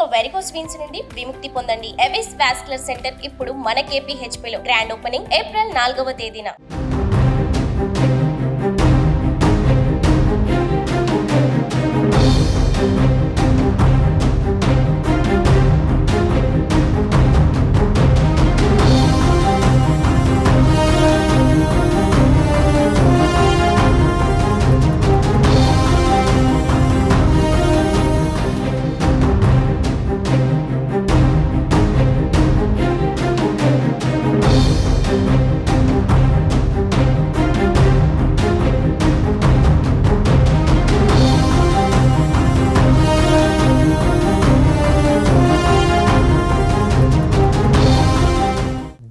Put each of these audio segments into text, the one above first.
ఇక varicose veins నుండి విముక్తి పొందండి. ఎవిస్ వాస్కులర్ సెంటర్ ఇప్పుడు మన KPHP లో గ్రాండ్ ఓపెనింగ్ ఏప్రిల్ నాలుగవ తేదీన.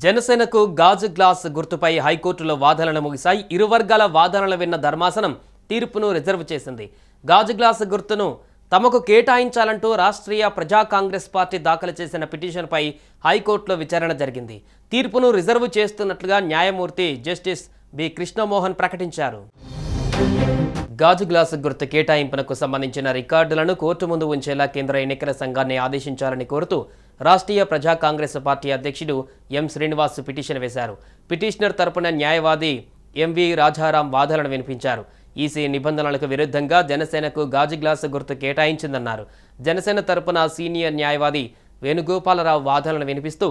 జనసేనకు గాజు గ్లాస్ గుర్తుపై హైకోర్టులో వాదనలు ముగిశాయి. ఇరు వర్గాల వాదనలు విన్న ధర్మాసనం తీర్పును రిజర్వ్ చేసింది. గాజు గ్లాస్ గుర్తును తమకు కేటాయించాలంటూ రాష్ట్రీయ ప్రజా కాంగ్రెస్ పార్టీ దాఖలు చేసిన పిటిషన్పై హైకోర్టులో విచారణ జరిగింది. తీర్పును రిజర్వ్ చేస్తున్నట్లుగా న్యాయమూర్తి జస్టిస్ బి. కృష్ణమోహన్ ప్రకటించారు. గాజు గ్లాసు గుర్తు కేటాయింపునకు సంబంధించిన రికార్డులను కోర్టు ముందు ఉంచేలా కేంద్ర ఎన్నికల సంఘాన్ని ఆదేశించాలని కోరుతూ రాష్ట్రీయ ప్రజా కాంగ్రెస్ పార్టీ అధ్యక్షుడు ఎం శ్రీనివాస్ పిటిషన్ వేశారు. పిటిషనర్ తరపున న్యాయవాది ఎంవి రాజారాం వాదనలు వినిపించారు. ఈసీ నిబంధనలకు విరుద్ధంగా జనసేనకు గాజు గ్లాసు గుర్తు కేటాయించిందన్నారు. జనసేన తరపున సీనియర్ న్యాయవాది వేణుగోపాలరావు వాదనలు వినిపిస్తూ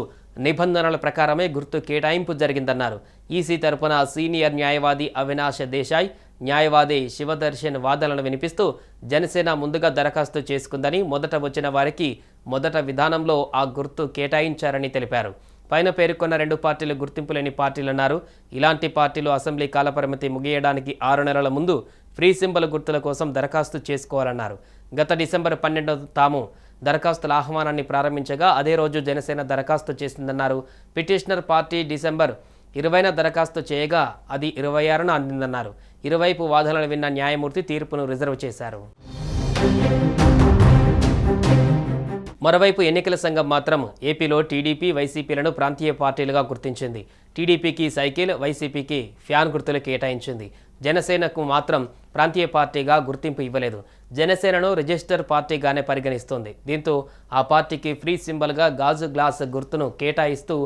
నిబంధనల ప్రకారమే గుర్తు కేటాయింపు జరిగిందన్నారు. ఈసీ తరపున సీనియర్ న్యాయవాది అవినాష్ దేశాయ్ న్యాయవాది శివదర్శన్ వాదనలు వినిపిస్తూ జనసేన ముందుగా దరఖాస్తు చేసుకుందని మొదట వచ్చిన వారికి మొదట విధానంలో ఆ గుర్తు కేటాయించారని తెలిపారు. పైన పేర్కొన్న రెండు పార్టీలు గుర్తింపు లేని పార్టీలన్నారు. ఇలాంటి పార్టీలు అసెంబ్లీ కాలపరిమితి ముగియడానికి ఆరు నెలల ముందు ఫ్రీ సింబల్ గుర్తుల కోసం దరఖాస్తు చేసుకోవాలన్నారు. గత డిసెంబర్ పన్నెండు తాము దరఖాస్తుల ఆహ్వానాన్ని ప్రారంభించగా అదే రోజు జనసేన దరఖాస్తు చేసిందన్నారు. పిటిషనర్ పార్టీ డిసెంబర్ ఇరవైన దరఖాస్తు చేయగా అది ఇరవై ఆరున అందిందన్నారు. ఇరువైపు వాదనలు విన్న న్యాయమూర్తి తీర్పును రిజర్వ్ చేశారు. మరోవైపు ఎన్నికల సంఘం మాత్రం ఏపీలో టీడీపీ వైసీపీలను ప్రాంతీయ పార్టీలుగా గుర్తించింది. టీడీపీకి సైకిల్ వైసీపీకి ఫ్యాన్ గుర్తులు కేటాయించింది. జనసేనకు మాత్రం ప్రాంతీయ పార్టీగా గుర్తింపు ఇవ్వలేదు. జనసేనను రిజిస్టర్ పార్టీగానే పరిగణిస్తోంది. దీంతో ఆ పార్టీకి ఫ్రీ సింబల్గా గాజు గ్లాస్ గుర్తును కేటాయిస్తూ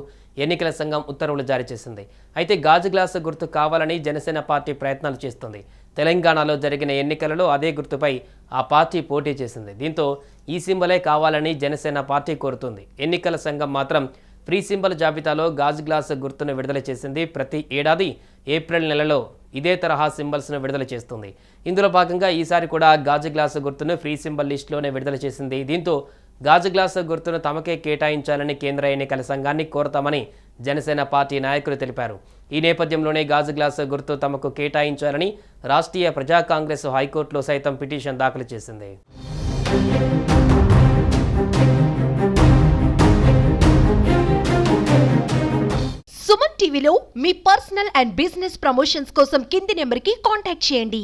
ఎన్నికల సంఘం ఉత్తర్వులు జారీ చేసింది. అయితే గాజు గ్లాసు గుర్తు కావాలని జనసేన పార్టీ ప్రయత్నాలు చేస్తుంది. తెలంగాణలో జరిగిన ఎన్నికలలో అదే గుర్తుపై ఆ పార్టీ పోటీ చేసింది. దీంతో ఈ సింబలే కావాలని జనసేన పార్టీ కోరుతుంది. ఎన్నికల సంఘం మాత్రం ఫ్రీ సింబల్ జాబితాలో గాజు గ్లాసు గుర్తును విడుదల చేసింది. ప్రతి ఏడాది ఏప్రిల్ నెలలో ఇదే తరహా సింబల్స్ను విడుదల చేస్తుంది. ఇందులో భాగంగా ఈసారి కూడా గాజు గ్లాసు గుర్తును ఫ్రీ సింబల్ లిస్టులోనే విడుదల చేసింది. దీంతో గాజు గ్లాసు గుర్తును తమకే కేటాయించాలని కేంద్ర ఎన్నికల సంఘాన్ని కోరతామని జనసేన పార్టీ నాయకులు తెలిపారు. ఈ నేపథ్యంలోనే గాజు గ్లాసు గుర్తు తమకు కేటాయించాలని రాష్ట్రీయ ప్రజా కాంగ్రెస్ హైకోర్టులో సైతం పిటిషన్ దాఖలు చేసింది. సుమన్ టీవీలో మీ పర్సనల్ అండ్ బిజినెస్ ప్రమోషన్స్ కోసం కింది నెంబర్కి కాంటాక్ట్ చేయండి.